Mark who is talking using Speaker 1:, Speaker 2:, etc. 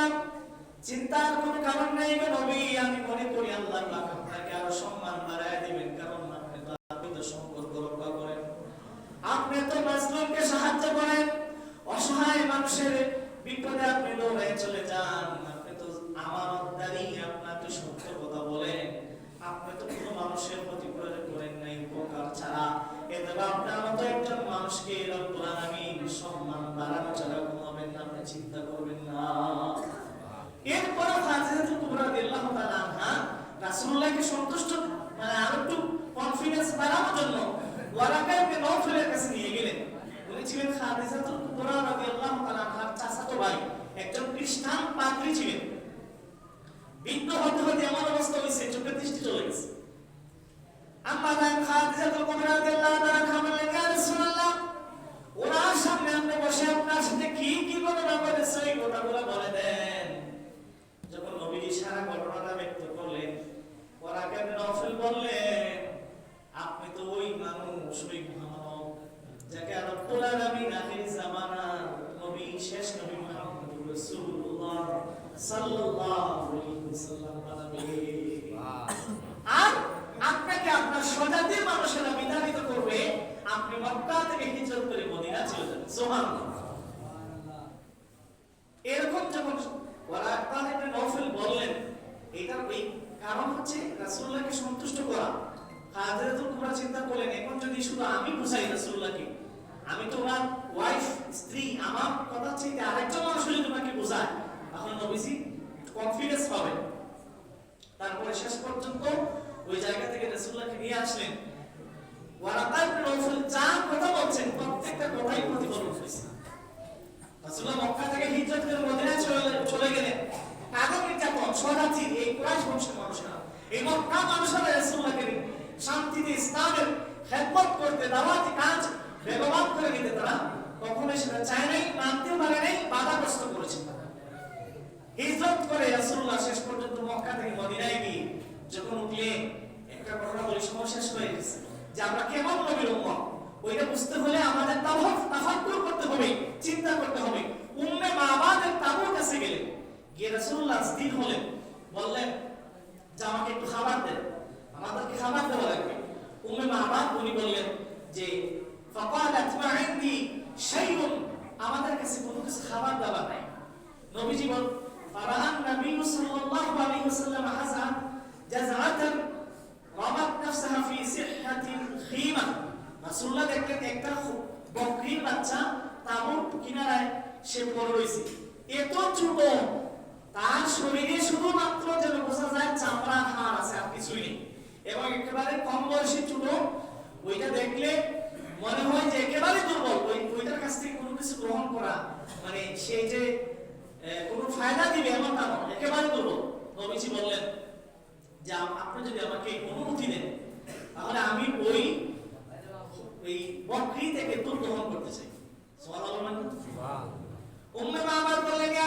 Speaker 1: বললাম, চিন্তার কোনো কারণ নেই নবী, আমি মনে করি আল্লাহ আপনাকে আরও সম্মান বাড়ায় দিবেন, কারণ আপনি তো সম্পর্ক রক্ষা করেন। আপনি তো মাজলুমকে সাহায্য করেন, অসহায় মানুষের বিপদে আপনি দৌড়ায় চলে যান। আপনি তো আমানতদারি, আপনাকে সত্য কথা বলেন। আপনি তো কোনো মানুষের ক্ষতি করে করেন নাই, উপকার ছাড়া। এতে আপনার মতো একজন মানুষকে রব্বুল আলামিন সম্মান বাড়ানো ছাড়া কোনো হবে না, আপনি চিন্তা করবেন না এরপরে ফাজিলাতুল কুবরা রাদিয়াল্লাহু তাআলা আনহা রাসূলুল্লাহকে সন্তুষ্ট মানে আরও একটু কনফিডেন্স বাড়ানোর জন্য ওয়ারাকা ইবনে নওফলের কাছে নিয়ে গেলেন। উনি খাদিজাতুল কুবরা রাদিয়াল্লাহু তাআলা আনহার চাচাতো ভাই একজন খ্রিস্টান পাদ্রী ছিলেন। বৃদ্ধ হতে হতে এমন অবস্থা হয়েছে চোখের দৃষ্টি চলে গেছে। আম্মা জান, খাদিজাতুল কুবরা রাদিয়াল্লাহু তাআলা আনহা বললেন রাসূলুল্লাহ, ওনার সামনে আপনি বসে আপনার সাথে কি কি ঘটনা ঘটেছে এই কথাগুলো বলে দেন যখন নবীজি সারা ঘটনাটা ব্যক্ত করলেন ওরা কেন নফল বললেন আপনি তো ওই মানুষ ওই মানব যাকে রব্বুল আলামিন আখির জামানার নবী শেষ নবী মুহাম্মদুর রাসূলুল্লাহ সাল্লাল্লাহু আলাইহি ওয়াসাল্লাম বানাবেন কারণ হচ্ছে রাসূলুল্লাহকে সন্তুষ্ট করা। হাজরাতুল কুবরা চিন্তা করলেন, এখন যদি শুধু আমি বুঝাই রাসূলুল্লাহকে, আমি তো ওনার ওয়াইফ স্ত্রী, আমার কথা চাইতে আরেকজন মানুষ যদি তোমাকে বোঝায় তখন নবীজি কনফিডেন্স পাবেন। তারপরে শেষ পর্যন্ত ওই জায়গা থেকে রাসূলুল্লাহকে নিয়ে আসলেন। ওয়ারাকা ইবনে নওফল যা কথা বলছেন, প্রত্যেকটা কথাই প্রতিফলন হয়েছে। রাসূলুল্লাহ মক্কা থেকে হিজরত করে মদিনায় চলে চলে গেলেন। আদম নির্যাতন সদাচি এই কুরাইশ বংশের মানুষরা। এই মক্কা মানুষরা রাসূলুল্লাহকে শান্তিতে, ইসলামের খেদমত করতে, দাওয়াতি, কাজ বেগবান করে নিতে তারা কখনো সেটা চায় নাই, মানতেও পারে নাই, বাধাগ্রস্ত করেছে তারা হিজরত করে রাসূলুল্লাহ শেষ পর্যন্ত মক্কা থেকে মদিনায় গিয়ে যখন উঠলেন ঘটনা সময় শেষ হয়ে গেছে। যে আমরা কেমন নবীর উম্মত ওইটা বুঝতে হলে আমাদের তাফাক তাফাক্কুর করতে হবে, চিন্তা করতে হবে। উম্মে মাবাদের তাবুর কাছে গেলেন গিয়ে রাসূলুল্লাহ স্থির হলেন। বললেন, যে আমাকে একটু খাবার দেন আমাদেরকে খাবার দেওয়া লাগবে। উম্মে মাবাদ, উনি বললেন যে ফাকালাত মা ইনদি শাইউন, আমাদের কাছে কোনো কিছু খাবার দাবার নাই। নবীজি বল, ফারাহান নবী সাল্লাল্লাহু আলাইহি ওয়াসাল্লাম হাসান সে পড়ে রয়েছে এত ছোট তার শরীরে শুধুমাত্র যেন বোঝা যায় চামড়া, হাড় আছে, আর কিছুই নেই। এবং একেবারে কম বয়সী ছোট ওইটা দেখলে মনে হয় যে একেবারে দুর্বল। ওই ওইটার কাছ থেকে কোনো কিছু গ্রহণ করা মানে সেই যে কোনো ফায়দা দিবে এমন তা নয়, একেবারে দুর্বল। নবীজি বললেন, যে আপনি যদি আমাকে অনুমতি দেন, তাহলে আমি ওই ওই বকরি থেকে দুধ গ্রহণ করতে চাই। সোহান উম্মে মামার বললেন